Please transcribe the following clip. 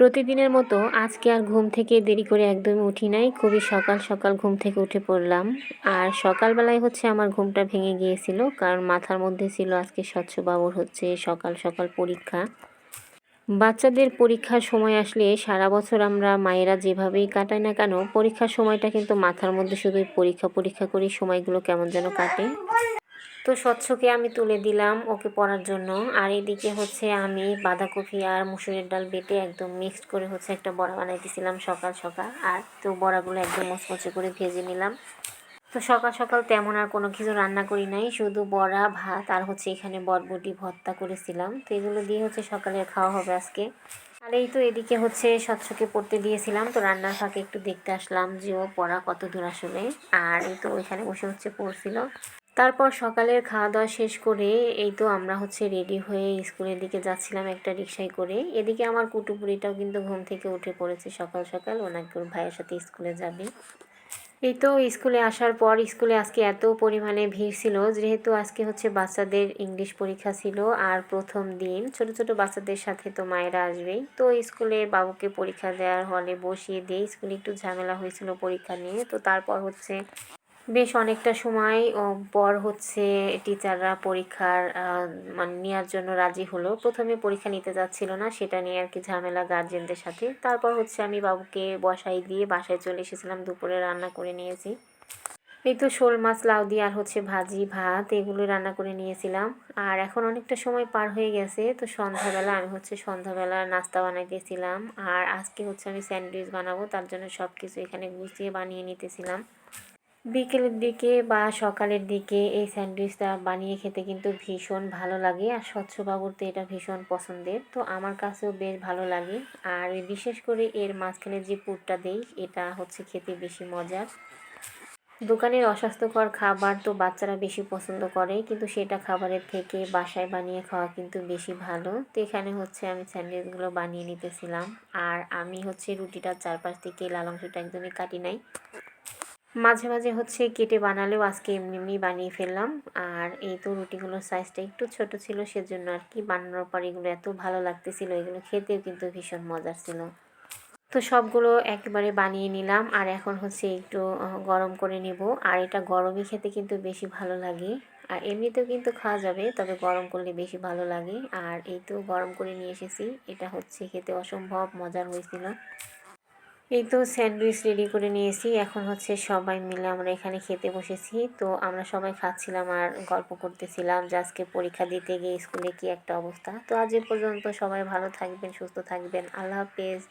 প্রতিদিনের মতো আজকে আর ঘুম থেকে দেরি করে একদমই উঠি নাই। খুবই সকাল সকাল ঘুম থেকে উঠে পড়লাম। আর সকালবেলায় হচ্ছে আমার ঘুমটা ভেঙে গিয়েছিল, কারণ মাথার মধ্যে ছিল আজকে স্বচ্ছ বাবুর হচ্ছে সকাল সকাল পরীক্ষা। বাচ্চাদের পরীক্ষার সময় আসলে সারা বছর আমরা মায়েরা যেভাবেই কাটাই না কেন, পরীক্ষার সময়টা কিন্তু মাথার মধ্যে শুধু পরীক্ষা পরীক্ষা করি সময়গুলো কেমন যেন কাটে। তো স্বচ্ছকে আমি তুলে দিলাম ওকে পড়ার জন্য। আর এদিকে হচ্ছে আমি বাঁধাকপি আর মুসুরের ডাল বেটে একদম মিক্সড করে হচ্ছে একটা বড়া বানাইতেছিলাম সকাল সকাল। আর তো বড়াগুলো একদম মচমচে করে ভেজে নিলাম। তো সকাল সকাল তেমন আর কোনো কিছু রান্না করি নাই, শুধু বড়া, ভাত আর হচ্ছে এখানে বটবটি ভর্তা করেছিলাম। তো এগুলো দিয়ে হচ্ছে সকালে খাওয়া হবে আজকে। আর এই তো এদিকে হচ্ছে স্বচ্ছকে পড়তে দিয়েছিলাম। তো রান্নার ফাঁকে একটু দেখতে আসলাম যে ও পড়া কত দূর আসলে। আর এই তো ওইখানে বসে হচ্ছে পড়ছিল। তারপর সকালের খাওয়া দাওয়া শেষ করে এই তো আমরা হচ্ছে রেডি হয়ে স্কুলের দিকে যাচ্ছিলাম একটা রিক্সায় করে। এদিকে আমার কুটুপুরিটাও কিন্তু ঘুম থেকে উঠে পড়েছে সকাল সকাল ওনাকে ওর ভাইয়ের সাথে স্কুলে যাবে। এই তো স্কুলে আসার পর, স্কুলে আজকে এত পরিমাণে ভিড় ছিল, যেহেতু আজকে হচ্ছে বাচ্চাদের ইংলিশ পরীক্ষা ছিল আর প্রথম দিন, ছোট ছোট বাচ্চাদের সাথে তো মায়েরা আসবেই। তো স্কুলে বাবুকে পরীক্ষা দেওয়ার হলে বসিয়ে দিয়ে স্কুলে একটু ঝামেলা হয়েছিল পরীক্ষা নিয়ে, তো তারপর হচ্ছে বেশ অনেকটা সময় পর হচ্ছে টিচাররা পরীক্ষার মানে নেওয়ার জন্য রাজি হলো। প্রথমে পরীক্ষা নিতে যাচ্ছিল না, সেটা নিয়ে আর কি ঝামেলা গার্জেনদের সাথে। তারপর হচ্ছে আমি বাবুকে বসাই দিয়ে বাসায় চলে এসেছিলাম, দুপুরে রান্না করে নিয়েছি। এই তো শোল মাছ, লাউ দিয়ে আর হচ্ছে ভাজি, ভাত এগুলো রান্না করে নিয়েছিলাম। আর এখন অনেকটা সময় পার হয়ে গেছে, তো সন্ধ্যাবেলা আমি হচ্ছে সন্ধ্যাবেলা নাস্তা বানাইতেছিলাম। আর আজকে হচ্ছে আমি স্যান্ডউইচ বানাবো, তার জন্য সব কিছু এখানে গুছিয়ে বানিয়ে নিতেছিলাম। বিকেলের দিকে বা সকালের দিকে এই স্যান্ডউইচটা বানিয়ে খেতে কিন্তু ভীষণ ভালো লাগে আর স্বচ্ছবাবুর তো এটা ভীষণ পছন্দের। তো আমার কাছেও বেশ ভালো লাগে। আর বিশেষ করে এর মাঝখানে যে পুরটা দেই, এটা হচ্ছে খেতে বেশি মজার। দোকানের অস্বাস্থ্যকর খাবার তো বাচ্চারা বেশি পছন্দ করে, কিন্তু সেটা খাবারের থেকে বাসায় বানিয়ে খাওয়া কিন্তু বেশি ভালো। তো এখানে হচ্ছে আমি স্যান্ডউইচগুলো বানিয়ে নিতেছিলাম। আর আমি হচ্ছে রুটিটার চারপাশ থেকে লাল অংশটা একদমই কাটি নাই। মাঝে মাঝে হচ্ছে কেটে বানালেও আজকে এমনি এমনি বানিয়ে ফেললাম। আর এই তো রুটিগুলোর সাইজটা একটু ছোট ছিল সেজন্য আর কি বানানোর পর এগুলো এত ভালো লাগতেছিল, এগুলো খেতেও কিন্তু ভীষণ মজার ছিল। তো সবগুলো একেবারে বানিয়ে নিলাম আর এখন হচ্ছে একটু গরম করে নেব। আর এটা গরমই খেতে কিন্তু বেশি ভালো লাগে। আর এমনিতেও কিন্তু খাওয়া যাবে, তবে গরম করলে বেশি ভালো লাগে। আর এই তো গরম করে নিয়ে এসেছি, এটা হচ্ছে খেতে অসম্ভব মজার হয়েছিল। এই তো স্যান্ডউইচ রেডি করে নিয়েছি। এখন হচ্ছে সবাই মিলে আমরা এখানে খেতে বসেছি। তো আমরা সবাই খাচ্ছিলাম আর গল্প করতেছিলাম যে আজকে পরীক্ষা দিতে গিয়ে স্কুলে কি একটা অবস্থা। তো আজ এ পর্যন্ত সবাই ভালো থাকবেন, সুস্থ থাকবেন। আল্লাহ হাফেজ।